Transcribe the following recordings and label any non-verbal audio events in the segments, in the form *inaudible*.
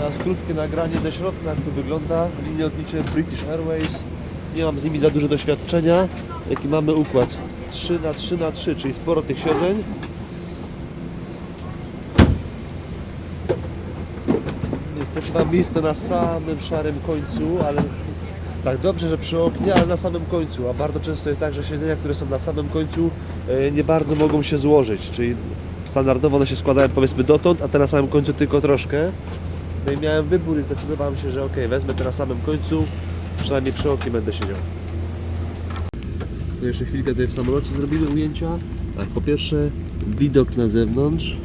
Teraz krótkie nagranie ze środka, jak to wygląda. Linie lotnicze British Airways. Nie mam z nimi za dużo doświadczenia. Jaki mamy układ? 3 na 3 na 3, czyli sporo tych siedzeń. Niestety mam miejsce na samym szarym końcu, ale tak dobrze, że przy oknie, ale na samym końcu. A bardzo często jest tak, że siedzenia, które są na samym końcu e, nie bardzo mogą się złożyć, czyli standardowo one się składają powiedzmy dotąd, a te na samym końcu tylko troszkę. No i miałem wybór i zdecydowałem się, że ok, wezmę te na samym końcu, przynajmniej przy oknie będę siedział. To jeszcze chwilkę tutaj w samolocie zrobimy ujęcia. Tak, po pierwsze widok na zewnątrz.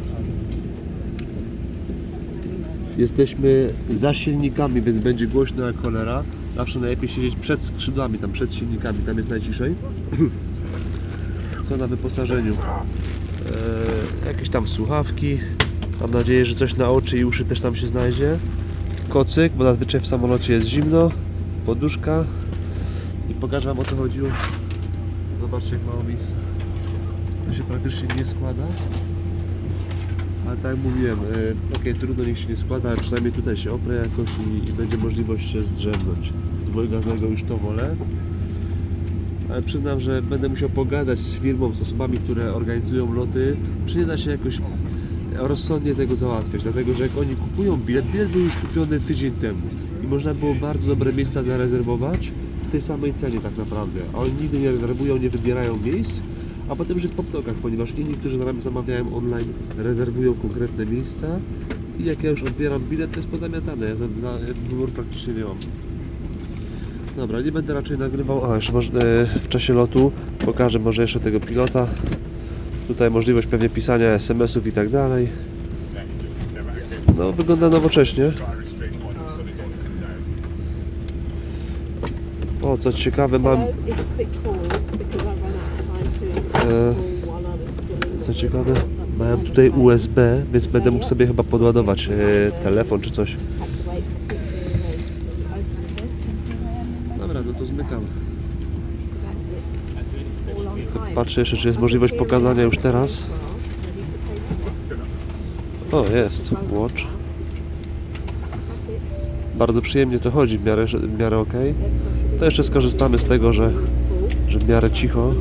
Jesteśmy za silnikami, więc będzie głośno jak cholera. Zawsze najlepiej siedzieć przed skrzydłami, tam przed silnikami, tam jest najciszej. *clears throat* Co na wyposażeniu? Eee, jakieś tam słuchawki. Mam nadzieję, że coś na oczy i uszy też tam się znajdzie. Kocyk, bo zazwyczaj w samolocie jest zimno. Poduszka. I pokażę Wam o co chodziło. Zobaczcie jak mało miejsca. To się praktycznie nie składa. Ale tak jak mówiłem, e, okej, trudno niech się nie składa, ale przynajmniej tutaj się oprę jakoś i, i będzie możliwość się zdrzemnąć. Z dwojgazowego już to wolę. Ale przyznam, że będę musiał pogadać z firmą, z osobami, które organizują loty, czy nie da się jakoś rozsądnie tego załatwiać, dlatego że jak oni kupują bilet, bilet był już kupiony tydzień temu i można było bardzo dobre miejsca zarezerwować w tej samej cenie tak naprawdę, a oni nigdy nie rezerwują, nie wybierają miejsc, a potem już jest po ptokach, ponieważ inni, którzy zamawiają online, rezerwują konkretne miejsca i jak ja już odbieram bilet, to jest pozamiatane, ja za, za praktycznie nie mam. Dobra, nie będę raczej nagrywał, a jeszcze może, e, w czasie lotu pokażę może jeszcze tego pilota. Tutaj możliwość pewnie pisania SMS-ów i tak dalej. No, wygląda nowocześnie. O, co ciekawe, mam, in co ciekawe, mam tutaj USB, więc będę mógł sobie chyba podładować e, telefon czy coś. Had to wait for 15 minutes to open it. Dobra, no to zmykam. Patrzę jeszcze, czy jest możliwość pokazania już teraz. O, jest, watch. Bardzo przyjemnie to chodzi, w miarę, w miarę ok. To jeszcze skorzystamy z tego, że, że w miarę cicho.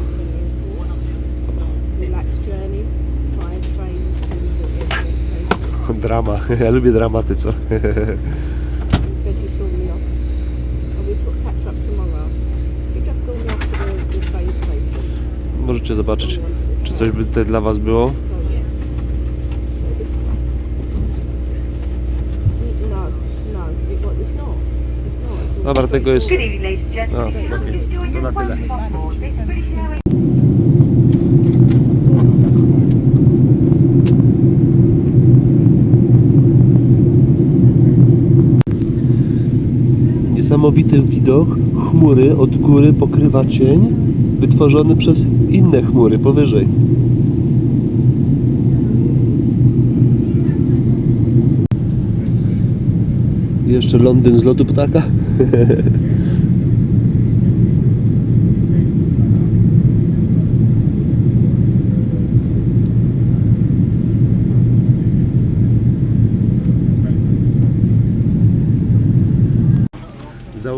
Drama, *laughs* ja lubię dramaty, co? *laughs* Możecie zobaczyć, czy coś by tutaj dla Was było. No, no, Dobra, tego jest... Doing to na tyle. Niesamowity widok. Chmury od góry pokrywa cień wytworzony przez inne chmury powyżej. Jeszcze Londyn z lotu ptaka. *laughs*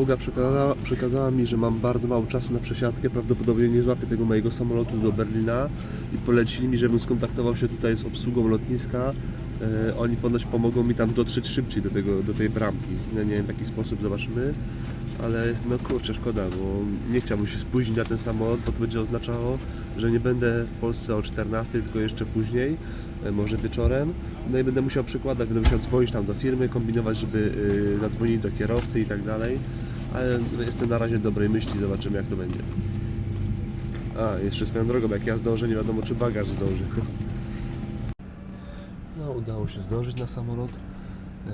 Załoga przekazała, przekazała mi, że mam bardzo mało czasu na przesiadkę, prawdopodobnie nie złapię tego mojego samolotu do Berlina i polecili mi, żebym skontaktował się tutaj z obsługą lotniska. E, oni ponoć pomogą mi tam dotrzeć szybciej do, tego, do tej bramki. Ja nie wiem w jaki sposób, zobaczymy. Ale jest, no kurczę, szkoda, bo nie chciałbym się spóźnić na ten samolot, bo to będzie oznaczało, że nie będę w Polsce o 14, tylko jeszcze później, e, może wieczorem. No i będę musiał przekładać, będę musiał dzwonić tam do firmy, kombinować, żeby y, zadzwonić do kierowcy i tak dalej. Ale jestem na razie dobrej myśli, zobaczymy jak to będzie. A, jeszcze swoją drogą, jak ja zdążę, nie wiadomo czy bagaż zdąży. *laughs* No, udało się zdążyć na samolot. E,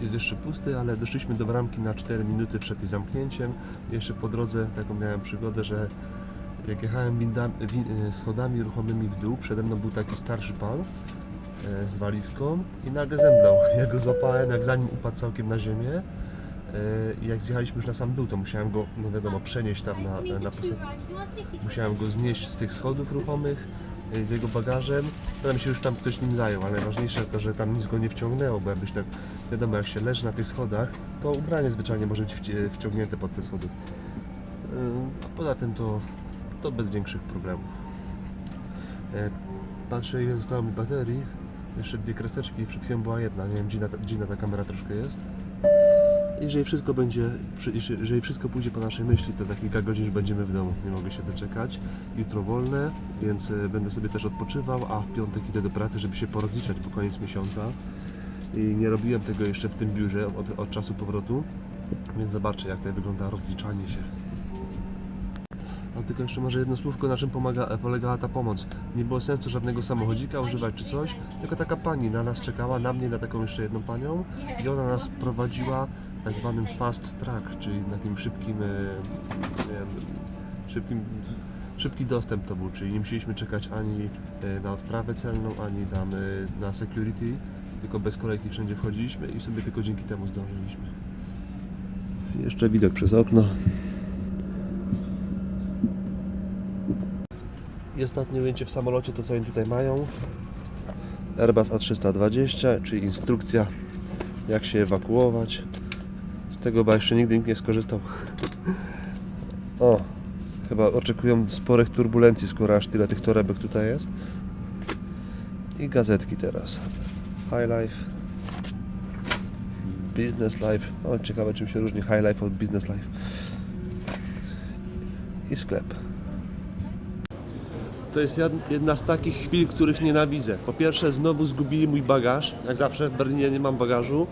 Jest jeszcze pusty, ale doszliśmy do bramki na 4 minuty przed jej zamknięciem. Jeszcze po drodze taką miałem przygodę, że jak jechałem e, schodami ruchomymi w dół, przede mną był taki starszy pan e, z walizką i nagle zemdlał. *laughs* Ja go złapałem, jak zanim upadł całkiem na ziemię. E, I jak zjechaliśmy już na sam dół, to musiałem go, no wiadomo, przenieść tam na, na posad... Musiałem go znieść z tych schodów ruchomych. e, z jego bagażem, nam się już tam ktoś nim zajął, ale najważniejsze to, że tam nic go nie wciągnęło, bo jakbyś tak, wiadomo, jak się leży na tych schodach, to ubranie zwyczajnie może być wci- wciągnięte pod te schody. Yy, A poza tym to, to bez większych problemów. E, Patrzę ile zostało mi baterii. Jeszcze dwie kreseczki, przed chwilą była jedna, nie wiem gdzie ta, gdzie ta kamera troszkę jest. Jeżeli wszystko będzie, jeżeli- wszystko pójdzie po naszej myśli, to za kilka godzin już będziemy w domu. Nie mogę się doczekać. Jutro wolne, więc e, będę sobie też odpoczywał, a w piątek idę do pracy, żeby się porozliczać, bo koniec miesiąca. I nie robiłem tego jeszcze w tym biurze od, od czasu powrotu, więc zobaczę jak tutaj wygląda rozliczanie się. A tylko jeszcze może jedno słówko, na czym pomaga, e, polegała ta pomoc. Nie było sensu żadnego samochodzika używać czy coś, tylko taka pani na nas czekała, na mnie, na taką jeszcze jedną panią i ona nas prowadziła tak zwanym fast track, czyli takim szybkim, e, wiem, szybkim, szybki dostęp to był, czyli nie musieliśmy czekać ani e, na odprawę celną, ani tam e, na security, tylko bez kolejki wszędzie wchodziliśmy i sobie tylko dzięki temu zdążyliśmy. Jeszcze widok przez okno. I ostatnie ujęcie w samolocie to co oni tutaj mają. Airbus A320, czyli instrukcja jak się ewakuować. Tego chyba jeszcze nigdy nikt nie skorzystał. O, chyba oczekują sporych turbulencji, skoro aż tyle tych torebek tutaj jest. I gazetki teraz. High Life. Business Life. O, ciekawe czym się różni High Life od Business Life. I sklep. To jest jedna z takich chwil, których nienawidzę. Po pierwsze, znowu zgubili mój bagaż. Jak zawsze w Berlinie nie mam bagażu.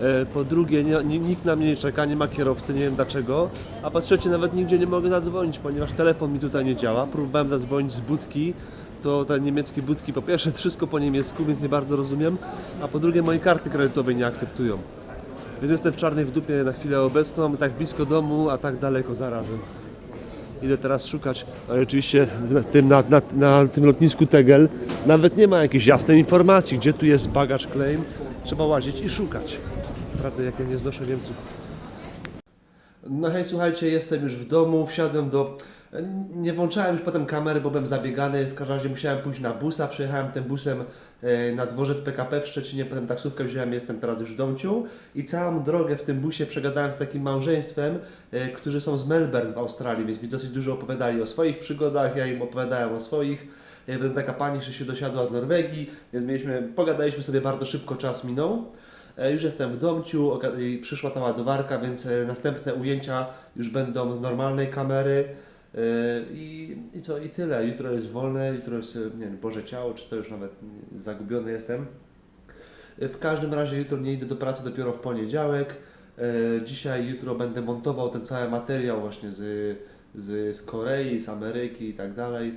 E, Po drugie, nikt na mnie nie czeka, nie ma kierowcy, nie wiem dlaczego. A po trzecie, nawet nigdzie nie mogę zadzwonić, ponieważ telefon mi tutaj nie działa. Próbowałem zadzwonić z budki, to te niemieckie budki, po pierwsze, wszystko po niemiecku, więc nie bardzo rozumiem. A po drugie, moje karty kredytowe nie akceptują. Więc jestem w czarnej w dupie na chwilę obecną, tak blisko domu, a tak daleko zarazem. Idę teraz szukać, a oczywiście na tym, na, na, na tym lotnisku Tegel nawet nie ma jakiejś jasnej informacji, gdzie tu jest bagaż claim. Trzeba łazić i szukać. Prawda, jak ja nie znoszę Niemców. No hej, słuchajcie, jestem już w domu, wsiadłem do... Nie włączałem już potem kamery, bo byłem zabiegany, w każdym razie musiałem pójść na busa, przejechałem tym busem e, na dworzec PKP w Szczecinie, potem taksówkę wziąłem, jestem teraz już w Domciu i całą drogę w tym busie przegadałem z takim małżeństwem, e, którzy są z Melbourne w Australii, więc mi dosyć dużo opowiadali o swoich przygodach, ja im opowiadałem o swoich. Ja potem taka pani, że się dosiadła z Norwegii, więc mieliśmy, pogadaliśmy sobie bardzo szybko, czas minął. E, Już jestem w domciu, przyszła ta ładowarka, więc e, następne ujęcia już będą z normalnej kamery. E, I, I co, i tyle. Jutro jest wolne, jutro jest, nie wiem, Boże Ciało, czy co, już nawet zagubiony jestem. W każdym razie jutro nie idę do pracy dopiero w poniedziałek. Dzisiaj, jutro będę montował ten cały materiał właśnie z, z, z Korei, z Ameryki i tak dalej.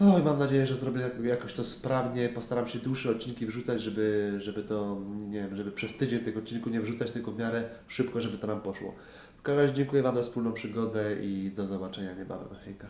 Oj, mam nadzieję, że zrobię jak- jakoś to sprawnie. Postaram się dłuższe odcinki wrzucać, żeby, żeby to, nie wiem, żeby przez tydzień tych odcinków nie wrzucać, tylko w miarę szybko, żeby to nam poszło. W każdym razie dziękuję Wam za wspólną przygodę i do zobaczenia niebawem. Hejka.